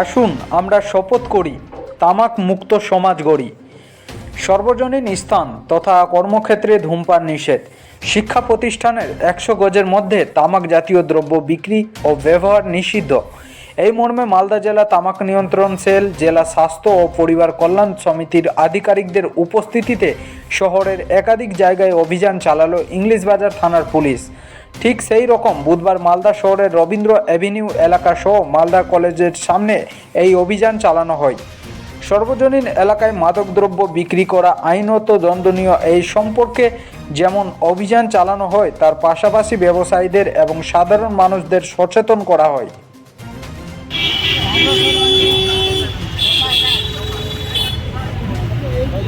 আসুন, আমরা শপথ করি, তামাক মুক্ত সমাজ গড়ি। সর্বজনীন স্থান তথা কর্মক্ষেত্রে ধূমপান নিষেধ। শিক্ষা প্রতিষ্ঠানের একশো গজের মধ্যে তামাক জাতীয় দ্রব্য বিক্রি ও ব্যবহার নিষিদ্ধ। এই মর্মে মালদা জেলা তামাক নিয়ন্ত্রণ সেল, জেলা স্বাস্থ্য ও পরিবার কল্যাণ সমিতির আধিকারিকদের উপস্থিতিতে শহরের একাধিক জায়গায় অভিযান চালালো ইংলিশ বাজার থানার পুলিশ। ঠিক সেই রকম বুধবার মালদা শহরের রবীন্দ্র অ্যাভিনিউ এলাকা সহ মালদা কলেজের সামনে এই অভিযান চালানো হয়। সর্বজনীন এলাকায় মাদকদ্রব্য বিক্রি করা আইনত দণ্ডনীয় এই সম্পর্কে যেমন অভিযান চালানো হয়, তার পাশাপাশি ব্যবসায়ীদের এবং সাধারণ মানুষদের সচেতন করা হয়।